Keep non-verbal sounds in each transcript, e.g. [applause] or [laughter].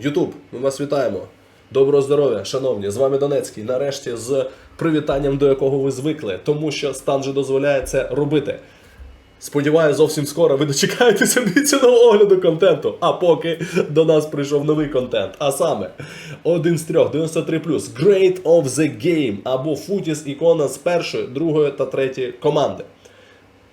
Ютуб, ми вас вітаємо. Доброго здоров'я, шановні, з вами Донецький. Нарешті з привітанням, до якого ви звикли, тому що стан же дозволяє це робити. Сподіваюся, зовсім скоро ви дочекаєтеся [laughs] обіцяного огляду контенту. А поки до нас прийшов новий контент. А саме один з трьох 93 Great of the Game або Футіс ікона з першої, другої та третьої команди.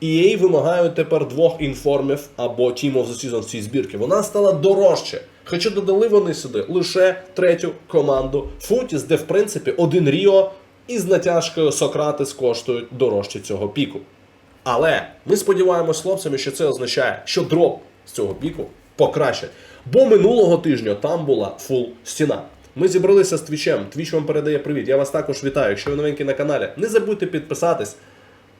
EA вимагають тепер двох інформів або Team of the Season в цій збірці. Вона стала дорожче. Хоча додали вони сюди лише третю команду Футіс, де в принципі один Ріо із натяжкою Сократис коштують дорожче цього піку. Але ми сподіваємось хлопцями, що це означає, що дроп з цього піку покращать. Бо минулого тижня там була фул стіна. Ми зібралися з твічем. Твіч вам передає привіт. Я вас також вітаю. Якщо ви новенький на каналі, не забудьте підписатись.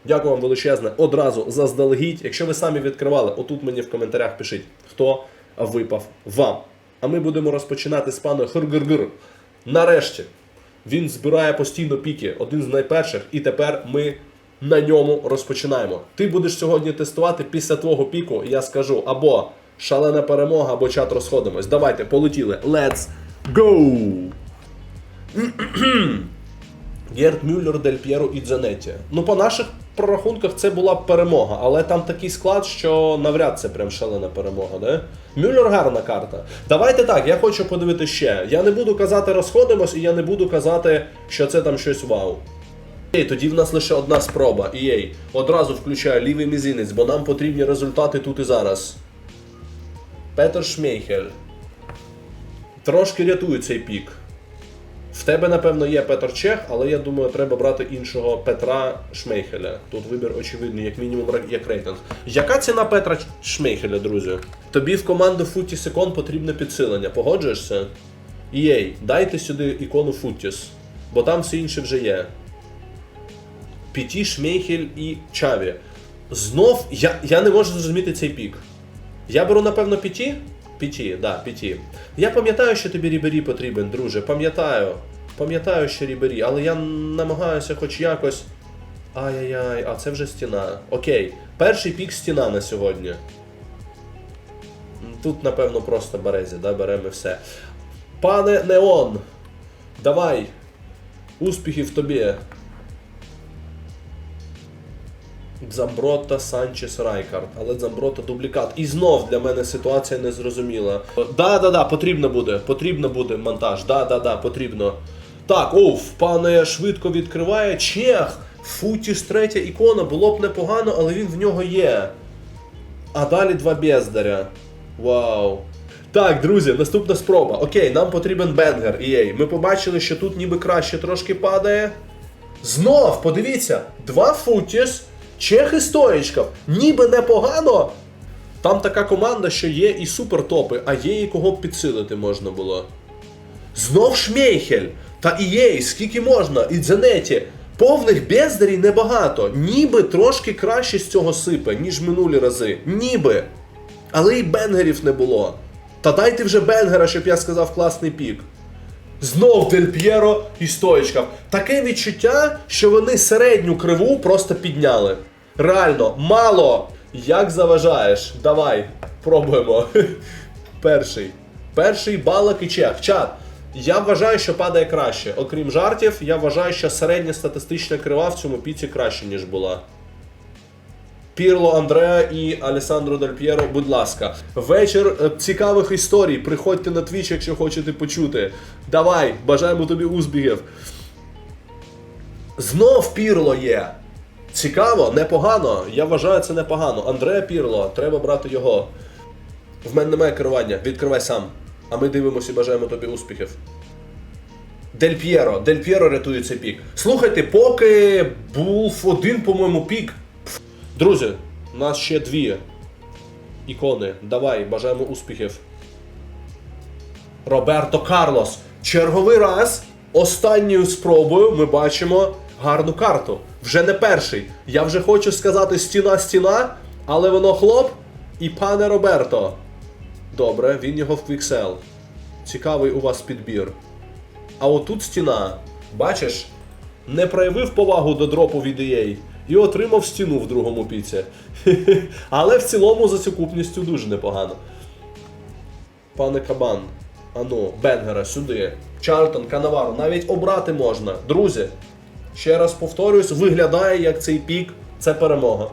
Дякую вам величезне одразу заздалегідь. Якщо ви самі відкривали, отут мені в коментарях пишіть, хто випав вам. А ми будемо розпочинати з пана Хргргр. Нарешті він збирає постійно піки, один з найперших, і тепер ми на ньому розпочинаємо. Ти будеш сьогодні тестувати після твого піку, я скажу, або шалена перемога, або чат розходимось. Давайте, полетіли. Let's go! [clears throat] Герд Мюллер, Дель П'єро і Дзанетті. Ну, по наших прорахунках це була перемога, але там такий склад, що навряд це прям шалена перемога, да? Мюллер гарна карта. Давайте так, я хочу подивити ще. Я не буду казати розходимось, і я не буду казати, що це там щось вау. Ей, тоді в нас лише одна спроба. EA. Одразу включаю лівий мізинець, бо нам потрібні результати тут і зараз. Петер Шмейхель. Трошки рятує цей пік. В тебе, напевно, є Петр Чех, але я думаю, треба брати іншого Петра Шмейхеля. Тут вибір очевидний, як мінімум, як рейтинг. Яка ціна Петра Шмейхеля, друзі? Тобі в команду Футі Секон потрібне підсилення. Погоджуєшся? Єй, дайте сюди ікону Футіс, бо там все інше вже є. Піті, Шмейхель і Чаві. Знов я, я не можу зрозуміти цей пік. Я беру, напевно, Піті? Піті, да, Піті. Я пам'ятаю, що тобі Рібері потрібен, друже. Пам'ятаю. Пам'ятаю, що Рібері, але я намагаюся хоч якось. Ай-яй-яй, а це вже стіна. Окей. Перший пік стіна на сьогодні. Тут, напевно, просто березі, да, беремо все. Пане Неон, давай. Успіхів тобі. Дзамброта, Санчес, Райкард. Але Дзамброта дублікат. І знов для мене ситуація незрозуміла. Да, да, да, потрібно буде. Потрібно буде монтаж. Да, да, да, потрібно. Так, оу, пане швидко відкриває. Чех! Футіш третя ікона, було б непогано, але він в нього є. А далі два бездаря. Вау. Так, друзі, наступна спроба. Окей, нам потрібен бенгер. EA. Ми побачили, що тут ніби краще трошки падає. Знов, подивіться, два футіс, чех і. Ніби непогано. Там така команда, що є і супертопи, а є і кого б підсилити можна було. Знов Шмейхель. Та і скільки можна, і Дзенеті. Повних бездарій небагато. Ніби трошки краще з цього сипе, ніж минулі рази. Ніби. Але і бенгерів не було. Та дайте вже бенгера, щоб я сказав класний пік. Знов Дель П'єро і стоїчка. Таке відчуття, що вони середню криву просто підняли. Реально, мало. Як заважаєш? Давай, пробуємо. [laughs] Перший. Перший балак і чех. Чат. Я вважаю, що падає краще. Окрім жартів, я вважаю, що середня статистична крива в цьому піці краще, ніж була. Пірло Андреа і Алесандро Дель П'єро, будь ласка. Вечір е, цікавих історій. Приходьте на твіч, якщо хочете почути. Давай, бажаємо тобі успіхів. Знов Пірло є. Цікаво, непогано. Я вважаю це непогано. Андреа Пірло, треба брати його. В мене немає керування, відкривай сам. А ми дивимося і бажаємо тобі успіхів. Дель П'єро, Дель П'єро рятує цей пік. Слухайте, поки був один, по-моєму, пік. Друзі, у нас ще дві ікони. Давай, бажаємо успіхів. Роберто Карлос. Черговий раз, останньою спробою, ми бачимо гарну карту. Вже не перший. Я вже хочу сказати стіна-стіна, але воно хлоп і пане Роберто. Добре, він його в квіксел. Цікавий у вас підбір. А отут стіна. Бачиш? Не проявив повагу до дропу від EA і отримав стіну в другому піці. [laughs] Але в цілому за сукупністю дуже непогано. Пане Кабан, Ану, Бенгера сюди. Чарльтон, Канаваро. Навіть обрати можна. Друзі, ще раз повторюсь, виглядає як цей пік. Це перемога.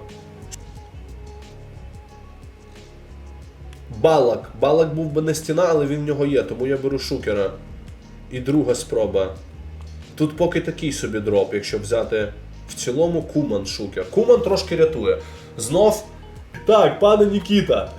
Балак. Балак був би не стіна, але він в нього є, тому я беру шукера. І друга спроба. Тут поки такий собі дроп, якщо взяти в цілому Куман шукер. Куман трошки рятує. Знов. Так, пане Нікіта,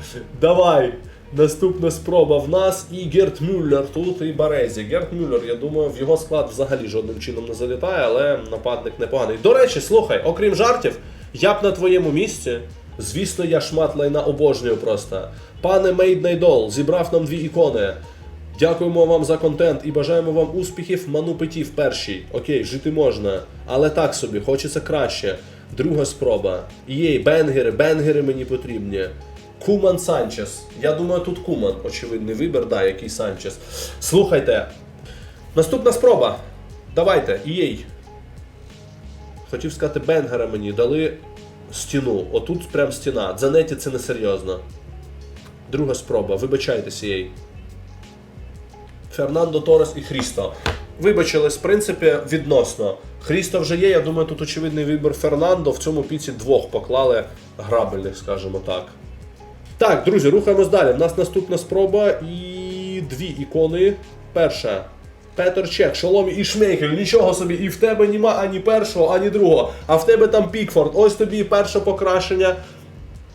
давай. Наступна спроба в нас і Герт Мюллер тут і Барезі. Герт Мюллер, я думаю, в його склад взагалі жодним чином не залітає, але нападник непоганий. До речі, слухай, окрім жартів, я б на твоєму місці. Звісно, я шмат лайна обожнюю просто. Пане Мейд Найдол зібрав нам дві ікони. Дякуємо вам за контент і бажаємо вам успіхів манупиті в першій. Окей, жити можна. Але так собі, хочеться краще. Друга спроба. Єй, бенгери, бенгери мені потрібні. Куман Санчес. Я думаю, тут Куман, очевидний вибір, да, який Санчес. Слухайте. Наступна спроба. Давайте, єй. Хотів сказати, бенгера мені дали стіну. Отут прям стіна. Дзанеті це несерйозно. Друга спроба. Вибачайтеся їй. Фернандо Торес і Хрісто. Вибачились, в принципі, відносно. Хрісто вже є, я думаю, тут очевидний вибір Фернандо. В цьому піці двох поклали грабельних, скажімо так. Так, друзі, рухаємось далі. У нас наступна спроба і дві ікони. Перша. Петер Чек, Шоломі і Шмейхель. Нічого собі, і в тебе нема ані першого, ані другого. А в тебе там Пікфорд. Ось тобі і перше покращення.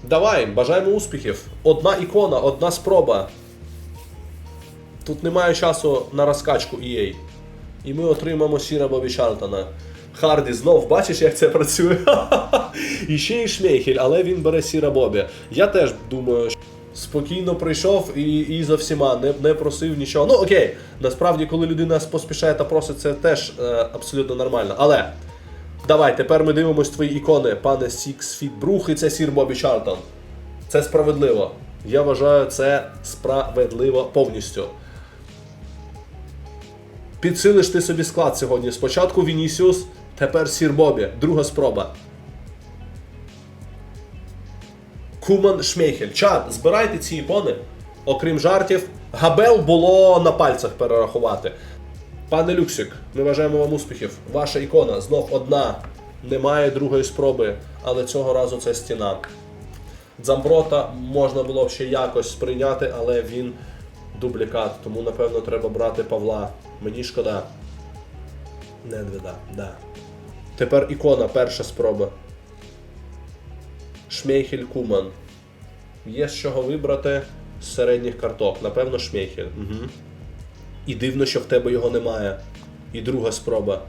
Давай, бажаємо успіхів. Одна ікона, одна спроба. Тут немає часу на розкачку EA. І ми отримаємо Сіра Бобі Чарлтона. Харді знов, бачиш, як це працює? [laughs] і ще й Шмейхель, але він бере Сіра Бобі. Я теж думаю, що спокійно прийшов і, і за всіма не, не просив нічого. Ну окей, насправді, коли людина поспішає та просить, це теж е, абсолютно нормально. Але давай, тепер ми дивимось твої ікони, пане Сікс Фіт Брух, і це Сір Бобі Чарлтон. Це справедливо. Я вважаю, це справедливо повністю. Підсилиш ти собі склад сьогодні. Спочатку Вінісіус, тепер Сір Бобі. Друга спроба. Куман Шмейхель. Чат, збирайте ці ікони. Окрім жартів, габел було на пальцях перерахувати. Пане Люксик, ми бажаємо вам успіхів. Ваша ікона знов одна. Немає другої спроби, але цього разу це стіна. Дзамброта можна було б ще якось сприйняти, але він дублікат, тому напевно треба брати Павла. Мені шкода. Недвіда, да. Тепер ікона, перша спроба. Шмейхель Куман. Є з чого вибрати з середніх карток. Напевно, Шмейхель. Угу. І дивно, що в тебе його немає. І друга спроба.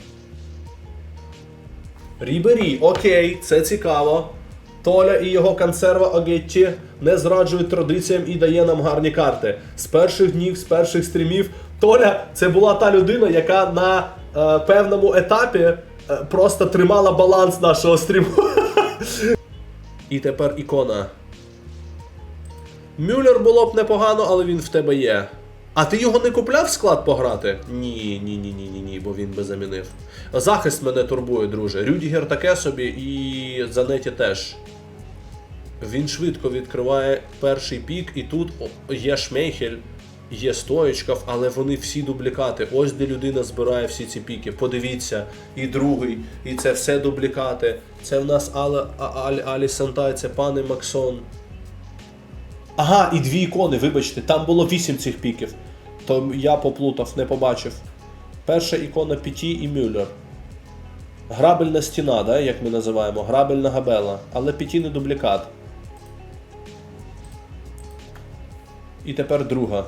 Рібері, окей, це цікаво. Толя і його консерва Огетті не зраджують традиціям і дає нам гарні карти. З перших днів, з перших стрімів. Толя це була та людина, яка на е, певному етапі е, просто тримала баланс нашого стріму. [laughs] І тепер ікона. Мюллер було б непогано, але він в тебе є. А ти його не купляв в склад пограти? Ні, ні, ні, ні, ні, ні, бо він би замінив. Захист мене турбує, друже. Рюдігер таке собі і Занеті теж. Він швидко відкриває перший пік, і тут є Шмейхель, є Стоєчков, але вони всі дублікати. Ось де людина збирає всі ці піки. Подивіться, і другий, і це все дублікати. Це в нас Але, а, Алі, Алі Сантай, це пане Максон. Ага, і дві ікони, вибачте, там було вісім цих піків. То я поплутав, не побачив. Перша ікона Піті і Мюллер. Грабельна стіна, да, як ми називаємо, грабельна габела, але Піті не дублікат. І тепер друга.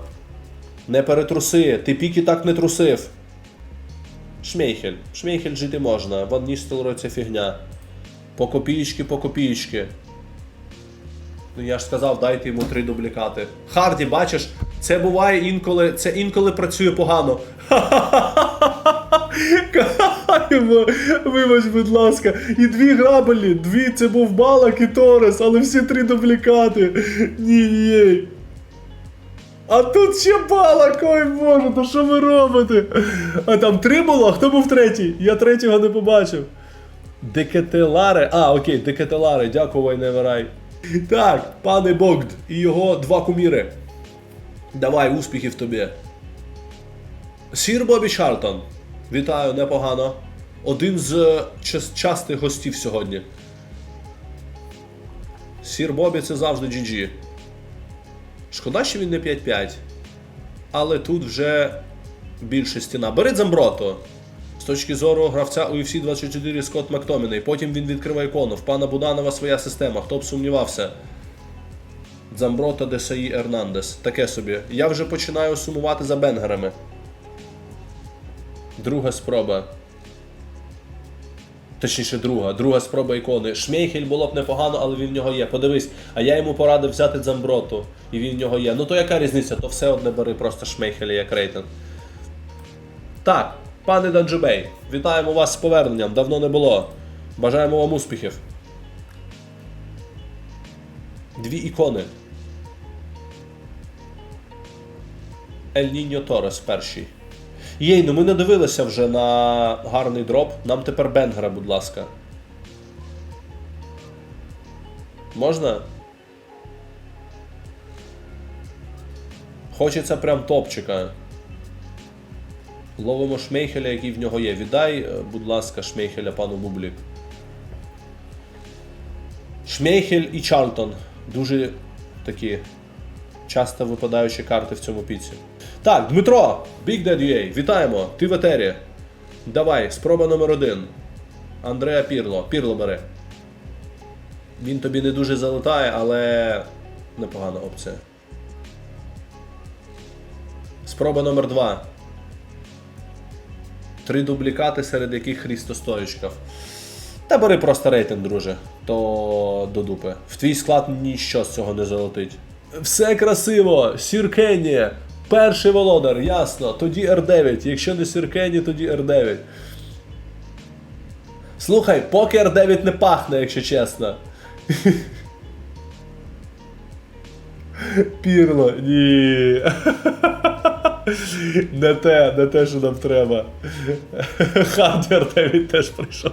Не перетруси, ти піки так не трусив. Шмейхель. Шмейхель жити можна. Ван Ністелрой це фігня. По копієчки, по копієчки. Ну я ж сказав, дайте йому три дублікати. Харді, бачиш, це буває інколи, це інколи працює погано. Каймо, вибач, будь ласка. І дві грабелі, дві це був Балак і Торес, але всі три дублікати. Ні, ні. А тут ще балак, ой боже, то що ви робите? А там три було, хто був третій? Я третього не побачив. Декетеларе. А, окей, Декетеларе, дякую, Вайневерай. Так, пане Богд і його два куміри. Давай, успіхів тобі. Сір Бобі Чартон. Вітаю, непогано. Один з е, час- частих гостів сьогодні. Сір Бобі це завжди GG. Шкода, що він не 5-5. Але тут вже більше стіна. Бери Дзамброто. З точки зору гравця UFC 24 Скотт Мактоміней. Потім він відкриває ікону. В пана Буданова своя система. Хто б сумнівався. Дзамброто Десаї Ернандес. Таке собі. Я вже починаю сумувати за бенгерами. Друга спроба. Точніше, друга. Друга спроба ікони. Шмейхель було б непогано, але він в нього є. Подивись, а я йому порадив взяти Дзамброту. І він в нього є. Ну то яка різниця? То все одне бери просто Шмейхеля як рейтинг. Так, пане Данджубей, вітаємо вас з поверненням. Давно не було. Бажаємо вам успіхів. Дві ікони. Ель Ніньо Торес перший. Єй, ну ми не дивилися вже на гарний дроп. Нам тепер Бенгера, будь ласка. Можна? Хочеться прям топчика. Ловимо Шмейхеля, який в нього є. Віддай, е, будь ласка, Шмейхеля пану Бублік. Шмейхель і Чарлтон. Дуже такі часто випадаючі карти в цьому піці. Так, Дмитро, Big Daddy UA, вітаємо. Ти в етері. Давай, спроба номер один. Андреа Пірло. Пірло бери. Він тобі не дуже залетає, але непогана опція. Спроба номер два. Три дублікати, серед яких Хрісто Стоїчков. Та бери просто рейтинг, друже. То до дупи. В твій склад ніщо з цього не залетить. Все красиво! Сір Кенні! Перший володар, ясно. Тоді R9. Якщо не Сір Кенні, тоді R9. Слухай, поки R9 не пахне, якщо чесно. Пірло, ні. Не те, не те, що нам треба. Хантер R9 теж прийшов.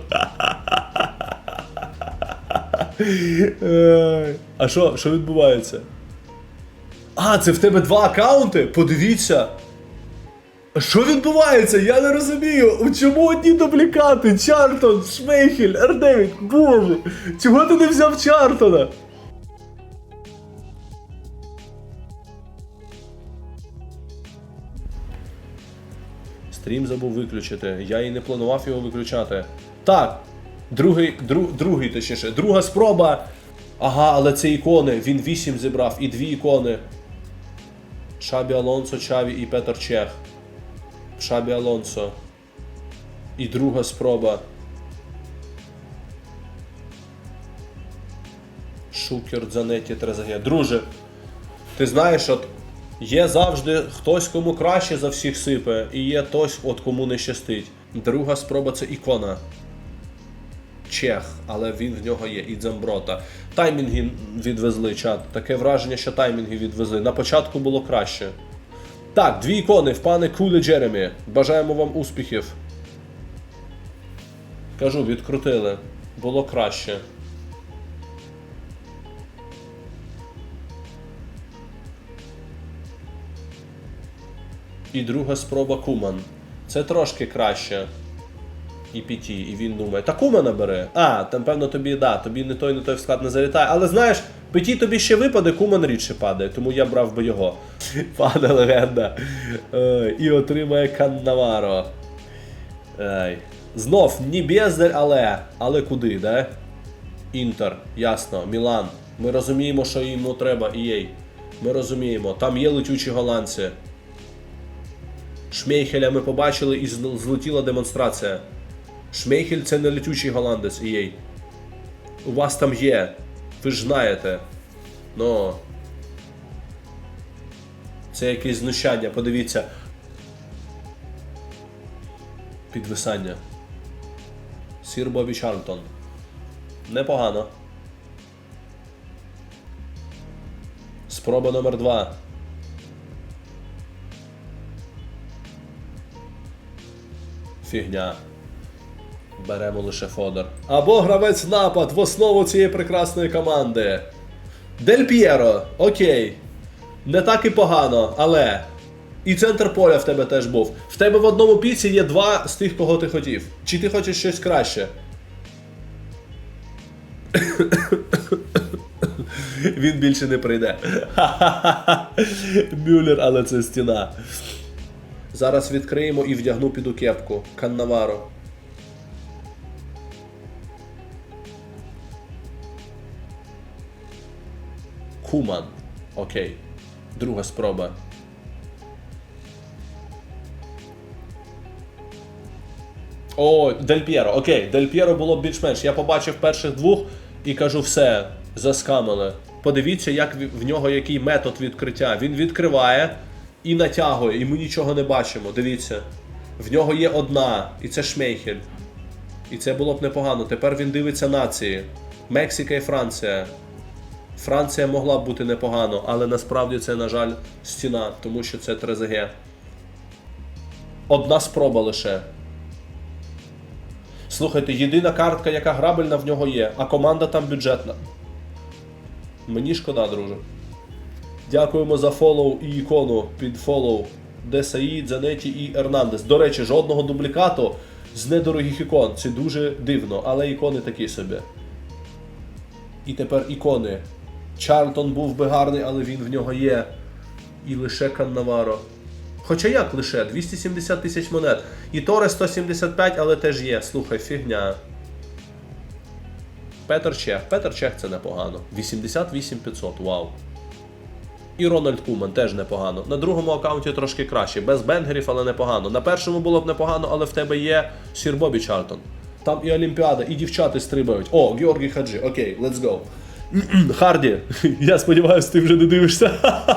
А що, що відбувається? А, це в тебе два аккаунти? Подивіться. Що відбувається? Я не розумію. У чому одні дублікати? Чартон, Шмейхель, Р9, боже. Чого ти не взяв Чартона? Стрім забув виключити. Я і не планував його виключати. Так. Другий, дру, другий, точніше, друга спроба. Ага, але це ікони. Він 8 зібрав і дві ікони. Шабі Алонсо, Чаві і Петр Чех. Шабі Алонсо. І друга спроба. Шукер, Дзанеті, Трезаге. Друже, ти знаєш, от є завжди хтось, кому краще за всіх сипе, і є хтось, от кому не щастить. Друга спроба це ікона. Чех, але він в нього є, і Дзамброта. Таймінги відвезли чат. Таке враження, що таймінги відвезли. На початку було краще. Так, дві ікони в пане Кулі Джеремі. Бажаємо вам успіхів. Кажу, відкрутили. Було краще. І друга спроба Куман. Це трошки краще. І PT, і він думає, та Кумана бери. А, там певно тобі, да, тобі не той, не той склад не залітає. Але знаєш, PT тобі ще випаде, Куман рідше падає, тому я брав би його. [laughs] Пане легенда. Ой, і отримає Каннаваро. Ай. Знов, ні бездарь, але. Але куди, да? Інтер, ясно, Мілан. Ми розуміємо, що йому треба, і їй. Ми розуміємо, там є летючі голландці. Шмейхеля ми побачили і злетіла демонстрація. Шмейхель це не летючий голландець, EA. У вас там є. Ви ж знаєте. Ну. Це якесь знущання, подивіться. Підвисання. Сір Бобі Чарлтон. Непогано. Спроба номер два. Фігня. Беремо лише Фодор. Або гравець напад в основу цієї прекрасної команди. Дель П'єро, окей. Не так і погано, але. І центр поля в тебе теж був. В тебе в одному піці є два з тих, кого ти хотів. Чи ти хочеш щось краще? [coughs] Він більше не прийде. [laughs] Мюллер, але це стіна. Зараз відкриємо і вдягну піду кепку. Каннаваро. Куман. Окей. Друга спроба. О, Дель П'єро, окей, Дель П'єро було б більш-менш. Я побачив перших двох і кажу, все, заскамили. Подивіться, як в нього який метод відкриття. Він відкриває і натягує, і ми нічого не бачимо. Дивіться. В нього є одна, і це Шмейхель. І це було б непогано. Тепер він дивиться нації. Мексика і Франція. Франція могла б бути непогано, але насправді це, на жаль, стіна, тому що це Трезеге. Одна спроба лише. Слухайте, єдина картка, яка грабельна в нього є, а команда там бюджетна. Мені шкода, друже. Дякуємо за фолоу і ікону під фолоу. Десаї, Дзанеті і Ернандес. До речі, жодного дублікату з недорогих ікон. Це дуже дивно, але ікони такі собі. І тепер ікони. Чарльтон був би гарний, але він в нього є. І лише Каннаваро. Хоча як лише? 270 тисяч монет. І Торе 175, але теж є. Слухай, фігня. Петер Чех. Петер Чех це непогано. 88 500, вау. І Рональд Куман теж непогано. На другому аккаунті трошки краще. Без бенгерів, але непогано. На першому було б непогано, але в тебе є Сір Бобі Чартон. Там і Олімпіада, і дівчата стрибають. О, Георгій Хаджи, окей, let's go. [clears throat] Харді, [laughs] я сподіваюся, ти вже не дивишся.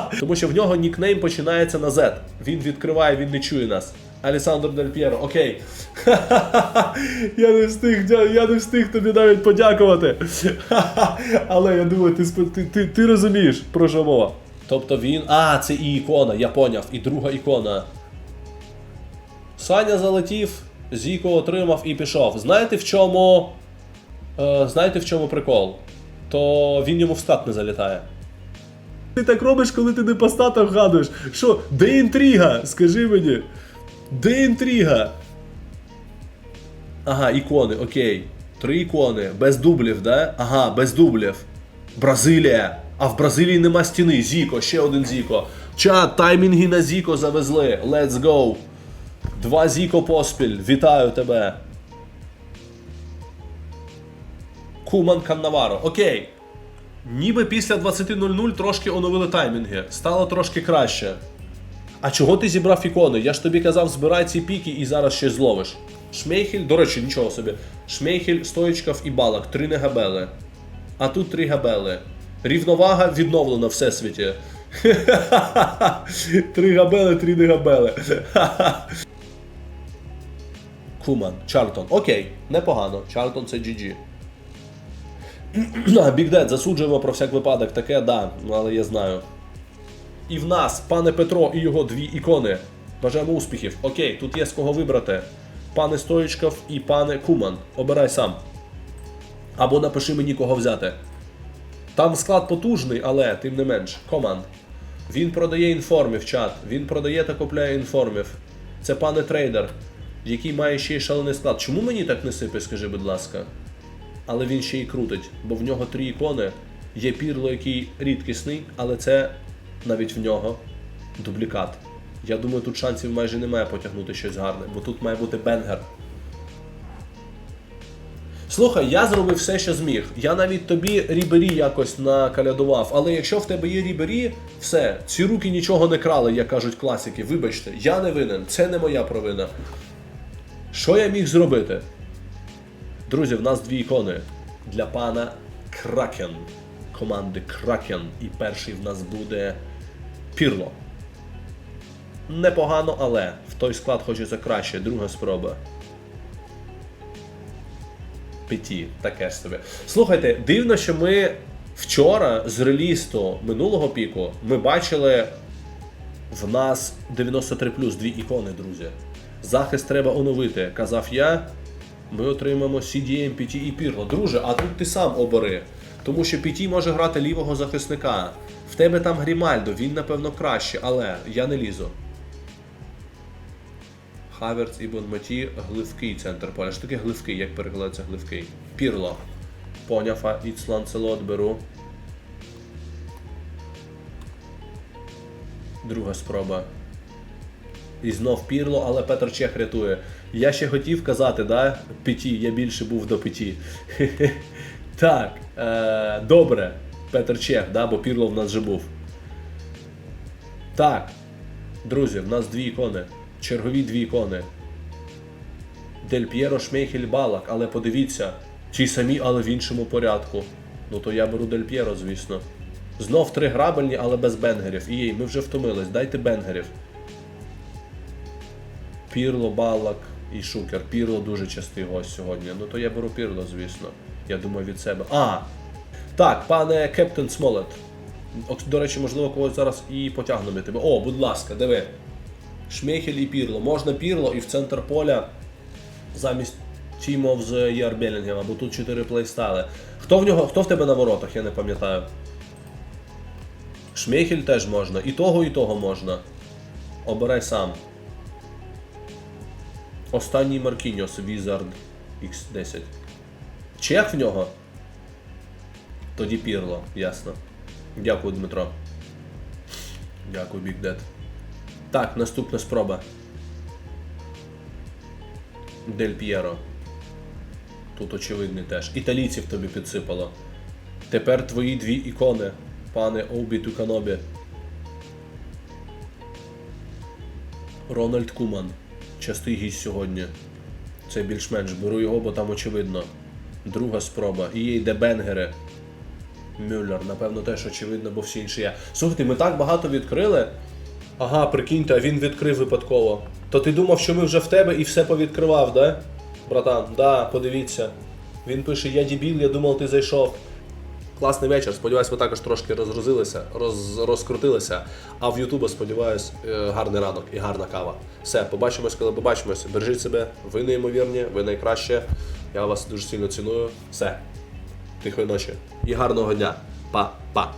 [laughs] Тому що в нього нікнейм починається на Z. Він відкриває, він не чує нас. Алісандр Дель П'єро, окей. [laughs] я не встиг, я не встиг тобі навіть подякувати. Але я думаю, ти, ти, ти, ти розумієш, про що мова. Тобто він. А, це і ікона, я поняв. І друга ікона. Саня залетів, Зіко отримав і пішов. Знаєте в чому. Е, знаєте в чому прикол? То він йому в стат не залітає. Ти так робиш, коли ти не по статах вгадуєш. Що, де інтрига? Скажи мені. Де інтрига? Ага, ікони, окей. Три ікони. Без дублів, да? Ага, без дублів. Бразилія. А в Бразилії нема стіни. Зіко, ще один Зіко. Чат, таймінги на Зіко завезли. Let's go. Два Зіко поспіль. Вітаю тебе. Куман Каннаваро. Окей. Ніби після 20.00 трошки оновили таймінги. Стало трошки краще. А чого ти зібрав ікони? Я ж тобі казав, збирай ці піки і зараз щось зловиш. Шмейхель, до речі, нічого собі. Шмейхель, Стоїчков і Балак, три негабели. А тут три габели. Рівновага відновлена в всесвіті. [laughs] Три габели, три негабели. [laughs] Куман, Чартон. Окей, непогано. Чартон це GG. Бік Дед, засуджуємо про всяк випадок, таке, да, але я знаю. І в нас, пане Петро і його дві ікони. Бажаємо успіхів. Окей, тут є з кого вибрати. Пане Стоїчков і пане Куман. Обирай сам. Або напиши мені кого взяти. Там склад потужний, але тим не менш. Команд. Він продає інформів, чат. Він продає та купляє інформів. Це пане трейдер, який має ще й шалений склад. Чому мені так не сипе, скажи, будь ласка? Але він ще й крутить, бо в нього три ікони. Є пірло, який рідкісний, але це навіть в нього дублікат. Я думаю, тут шансів майже немає потягнути щось гарне, бо тут має бути бенгер. Слухай, я зробив все, що зміг. Я навіть тобі рібері якось накалядував. Але якщо в тебе є рібері, все, ці руки нічого не крали, як кажуть класики. Вибачте, я не винен, це не моя провина. Що я міг зробити? Друзі, в нас дві ікони для пана Кракен. Команди Кракен. І перший в нас буде Пірло. Непогано, але в той склад хочеться краще. Друга спроба. Петі, таке ж собі. Слухайте, дивно, що ми вчора з релісту минулого піку ми бачили в нас 93 плюс дві ікони, друзі. Захист треба оновити. Казав я. Ми отримаємо CDM, PT і Пірло. Друже, а тут ти сам обери. Тому що PT може грати лівого захисника. В тебе там Грімальдо, він напевно краще, але я не лізу. Хаверц і Бонматі, гливкий центр поля. Що таке гливкий? Як перекладається гливкий? Пірло. Поняв, а Іц Ланцелот беру. Друга спроба. І знов пірло, але Петр Чех рятує. Я ще хотів казати, да? Петі, я більше був до петі. [laughs] Так, е, добре. Петр Чех, бо пірло в нас вже був. Так. Друзі, в нас дві ікони. Чергові дві ікони. Дель П'єро, Шмейхель, Балак, але подивіться, ті самі, але в іншому порядку. Ну то я беру Дель П'єро, звісно. Знов три грабельні, але без бенгерів. Ієй, ми вже втомились, дайте бенгерів. Пірло, Балак і Шукер. Пірло дуже частий гость сьогодні. Ну то я беру Пірло, звісно. Я думаю від себе. А! Так, пане Кептен Смолет. До речі, можливо, когось зараз і потягнемо тебе. О, будь ласка, диви. Шмейхель і Пірло. Можна Пірло і в центр поля замість Тімов з Яр Белінгема, бо тут 4 плейстайли. Хто в нього, хто в тебе на воротах, я не пам'ятаю. Шмейхель теж можна. І того, і того можна. Обирай сам. Останній Маркіньос, Wizard X10. Чех в нього? Тоді Пірло, ясно. Дякую, Дмитро. Дякую, Big Dad. Так, наступна спроба. Дель П'єро. Тут очевидний теж. Італійців тобі підсипало. Тепер твої дві ікони, пане Обі Туканобі. Рональд Куман. Частий гість сьогодні. Це більш-менш. Беру його, бо там очевидно. Друга спроба. І є йде Бенгери. Мюллер, напевно, теж очевидно, бо всі інші я. Слухайте, ми так багато відкрили. Ага, прикиньте, а він відкрив випадково. То ти думав, що ми вже в тебе і все повідкривав, да? Братан, да, подивіться. Він пише: Я дебіл, я думав, ти зайшов. Класний вечір. Сподіваюсь, ви також трошки розгрузилися, роз, розкрутилися. А в Ютубі, сподіваюсь, е, гарний ранок і гарна кава. Все, побачимось, коли побачимось. Бережіть себе, ви неймовірні, ви найкраще. Я вас дуже сильно ціную. Все. Тихої ночі і гарного дня. Па-па.